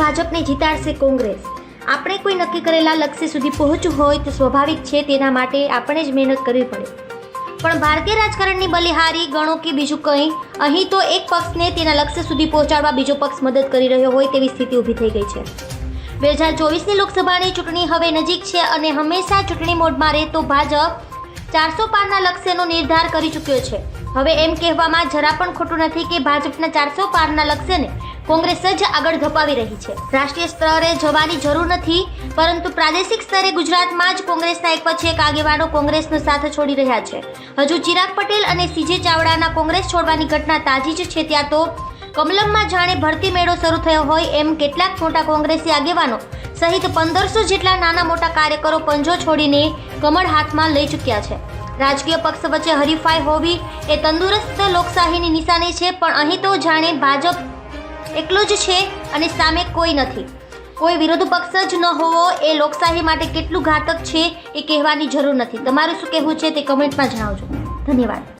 ભાજપને જીતાડશે કોંગ્રેસ. આપણે કોઈ નક્કી કરેલા લક્ષ્ય સુધી પહોંચવું હોય તો સ્વાભાવિક છે તેના માટે આપણે જ મહેનત કરવી પડે. પણ ભારતીય રાજકારણની બલિહારી ગણો કે બીજું કંઈ, અહીં તો એક પક્ષને તેના લક્ષ્ય સુધી પહોંચાડવા બીજો પક્ષ મદદ કરી રહ્યો હોય તેવી સ્થિતિ ઊભી થઈ ગઈ છે. બે હજાર ચોવીસની લોકસભાની ચૂંટણી હવે નજીક છે અને હંમેશા ચૂંટણી મોડમાં રહેતો ભાજપ ચારસો પારના લક્ષ્યનો નિર્ધાર કરી ચૂક્યો છે. હવે એમ કહેવામાં જરા પણ ખોટું નથી કે ભાજપના ચારસો પારના લક્ષ્યને કોંગ્રેસ જ આગળ ધપાવી રહી છે. રાષ્ટ્રીય સ્તરે જવાની જરૂર નથી, પરંતુ પ્રાદેશિક સ્તરે ગુજરાતમાં જ કોંગ્રેસના એક પછી એક આગેવાનો કોંગ્રેસનો સાથ છોડી રહ્યા છે. હજુ ચિરાગ પટેલ અને સીજે ચાવડાના કોંગ્રેસ છોડવાની ઘટના તાજી જ છે ત્યાં તો કમલમમાં જાણે ભરતી મેળો શરૂ થયો હોય એમ કેટલાક મોટા કોંગ્રેસી આગેવાનો સહિત પંદરસો જેટલા નાના મોટા કાર્યકરો પંજો છોડીને કમળ હાથમાં લઈ ચૂક્યા છે. રાજકીય પક્ષ વચ્ચે હરીફાઈ હોવી એ તંદુરસ્ત લોકશાહીની નિશાની છે, પણ અહીં તો જાણે ભાજપ એકલું જ છે અને સામે કોઈ નથી. કોઈ વિરોધ પક્ષ જ ન હોવો એ લોકશાહી માટે કેટલું ઘાતક છે એ કહેવાની જરૂર નથી. તમારું શું કહેવું છે તે કમેન્ટમાં જણાવજો. ધન્યવાદ.